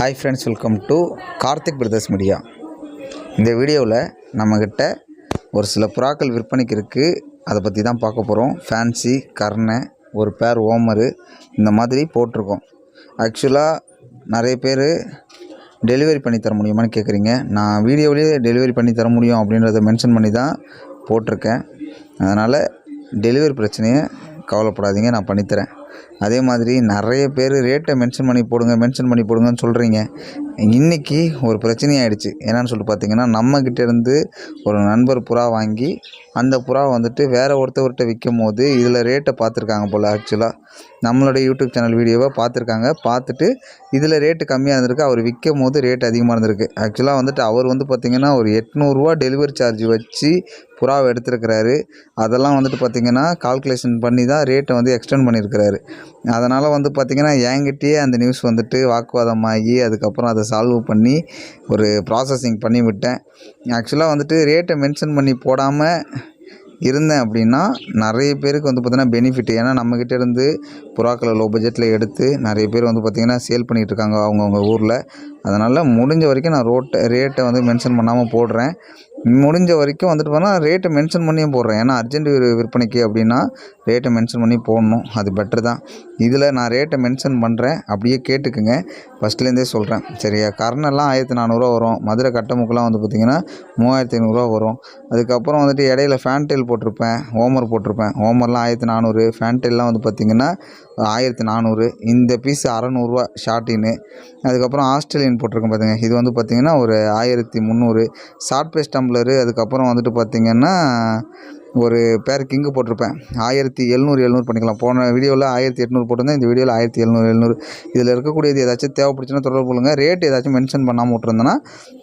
Hi friends welcome to Karthik brothers media இந்த வீடியோவில் நம்மக்கிட்ட ஒரு சில புறாக்கள் விற்பனைக்கு இருக்குது அதை பற்றி தான் பார்க்க போகிறோம் ஃபேன்சி கர்ணை ஒரு பேர் ஓமரு இந்த மாதிரி போட்டிருக்கோம். ஆக்சுவலாக நிறைய பேர் டெலிவரி பண்ணி தர முடியுமான்னு கேட்குறீங்க நான் வீடியோவிலேயே டெலிவரி பண்ணி தர முடியும் அப்படின்றத மென்ஷன் பண்ணி தான் போட்டிருக்கேன். அதனால் டெலிவரி பிரச்சனையை கவலைப்படாதீங்க நான் பண்ணித்தரேன். அதே மாதிரி நிறைய பேர் ரேட்டை மென்ஷன் பண்ணி போடுங்க மென்ஷன் பண்ணி போடுங்கன்னு சொல்கிறீங்க இன்றைக்கி ஒரு பிரச்சனையாயிடுச்சு. என்னன்னு சொல்லிட்டு பார்த்தீங்கன்னா நம்மக்கிட்டேருந்து ஒரு நண்பர் புறா வாங்கி அந்த புறா வந்துட்டு வேறு ஒருத்தவர்கிட்ட விற்கும் போது இதில் ரேட்டை பார்த்துருக்காங்க போல் ஆக்சுவலாக நம்மளுடைய யூடியூப் சேனல் வீடியோவை பார்த்துருக்காங்க பார்த்துட்டு இதில் ரேட்டு கம்மியாக இருந்திருக்கு. அவர் விற்கும் போது ரேட் அதிகமாக இருந்திருக்கு ஆக்சுவலாக வந்துட்டு அவர் வந்து பார்த்திங்கன்னா ஒரு எட்நூறுரூவா டெலிவரி சார்ஜ் வச்சு புறாவை எடுத்திருக்கிறாரு. அதெல்லாம் வந்துட்டு பார்த்திங்கன்னா கால்குலேஷன் பண்ணி தான் ரேட்டை வந்து எக்ஸ்டெண்ட் பண்ணியிருக்கிறாரு. அதனால் வந்து பார்த்திங்கன்னா என்கிட்டயே அந்த நியூஸ் வந்துட்டு வாக்குவாதமாகி அதுக்கப்புறம் அதை சால்வ் பண்ணி ஒரு ப்ராசஸிங் பண்ணி விட்டேன். ஆக்சுவலாக வந்துட்டு ரேட்டை மென்ஷன் பண்ணி போடாமல் இருந்தேன் அப்படின்னா நிறைய பேருக்கு வந்து பார்த்திங்கன்னா பெனிஃபிட் ஏன்னா நம்மக்கிட்ட இருந்து புறாக்களை லோ பட்ஜெட்டில் எடுத்து நிறைய பேர் வந்து பார்த்திங்கன்னா சேல் பண்ணிகிட்டு இருக்காங்க அவங்கவுங்க ஊரில். அதனால் முடிஞ்ச வரைக்கும் நான் ரோட்டை ரேட்டை வந்து மென்ஷன் பண்ணாமல் போடுறேன். முடிஞ்ச வரைக்கும் வந்துட்டு பார்த்தா ரேட்டை மென்ஷன் பண்ணியும் போடுறேன். ஏன்னா அர்ஜென்ட் விற்பனைக்கு அப்படின்னா ரேட்டை மென்ஷன் பண்ணி போடணும். அது பெட்ரு தான். இதில் நான் ரேட்டை மென்ஷன் பண்ணுறேன் அப்படியே கேட்டுக்குங்க. ஃபஸ்ட்லேருந்தே சொல்கிறேன் சரியா? கர்னெல்லாம் ஆயிரத்தி நானூறுரூவா வரும். மதுரை கட்டமுக்கெல்லாம் வந்து பார்த்திங்கன்னா மூவாயிரத்தி ஐநூறுரூவா வரும். அதுக்கப்புறம் வந்துட்டு இடையில ஃபேன்டெயில் போட்டிருப்பேன். ஹோமர் போட்டிருப்பேன். ஹோமர்லாம் ஆயிரத்தி நானூறு. ஃபேன்டெயில்லாம் வந்து பார்த்திங்கன்னா ஆயிரத்தி நானூறு. இந்த பீஸ் அறநூறுவா ஷார்ட்டின்னு அதுக்கப்புறம் ஆஸ்திரேலியன் போட்டிருக்கேன் பார்த்துங்க இது வந்து பார்த்திங்கன்னா ஒரு ஆயிரத்தி முந்நூறு. ஷார்ட் பேஸ்ட் டம்ளரு அதுக்கப்புறம் வந்துட்டு பார்த்திங்கன்னா ஒரு பேர் கிங்கு போட்டிருப்பேன். ஆயிரத்தி எழுநூறு எழுநூறு பண்ணிக்கலாம். போன வீடியோவில் ஆயிரத்தி எட்நூறு போட்டிருந்தேன். இந்த வீடியோவில் ஆயிரத்தி எழுநூறு எழுநூறு. இதில் இருக்கக்கூடியது ஏதாச்சும் தேவைப்படுச்சுன்னா தொடர்பு கொள்ளுங்கள் ரேட் ஏதாச்சும் மென்ஷன் பண்ணாமல் விட்டுருந்தேன்னா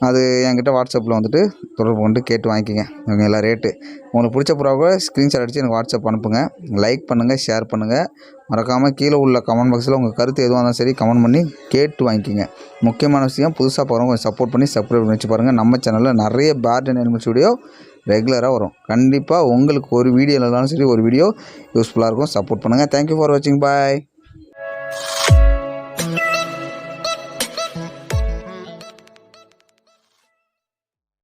அது என்கிட்ட வாட்ஸ்அப்பில் வந்துட்டு தொடர்பு கொண்டு கேட்டு வாங்கிக்கோங்க. இவங்க ரேட்டு உங்களுக்கு பிடிச்ச புறாவை ஸ்க்ரீன்ஷாட் அடித்து எனக்கு வாட்ஸ்அப் அனுப்புங்க. லைக் பண்ணுங்கள் ஷேர் பண்ணுங்கள் மறக்காமல் கீழே உள்ள கமெண்ட் பாக்ஸில் உங்கள் கருத்து எதுவாக இருந்தாலும் சரி கமெண்ட் பண்ணி கேட்டு வாங்கிக்கோங்க. முக்கியமான விஷயம் புதுசாக போகிறவங்க கொஞ்சம் சப்போர்ட் பண்ணி சப்ஸ்கிரைப் பண்ணி வச்சு பாருங்கள் நம்ம சேனலில் நிறைய பேர்ட் அண்ட் அனிமல்ஸ் வீடியோ ரெகுலராக வரும். கண்டிப்பாக உங்களுக்கு ஒரு வீடியோ இல்லைனாலும் சரி ஒரு வீடியோ யூஸ்ஃபுல்லாக இருக்கும். சப்போர்ட் பண்ணுங்கள் தேங்க்யூ ஃபார் வாட்சிங் பாய்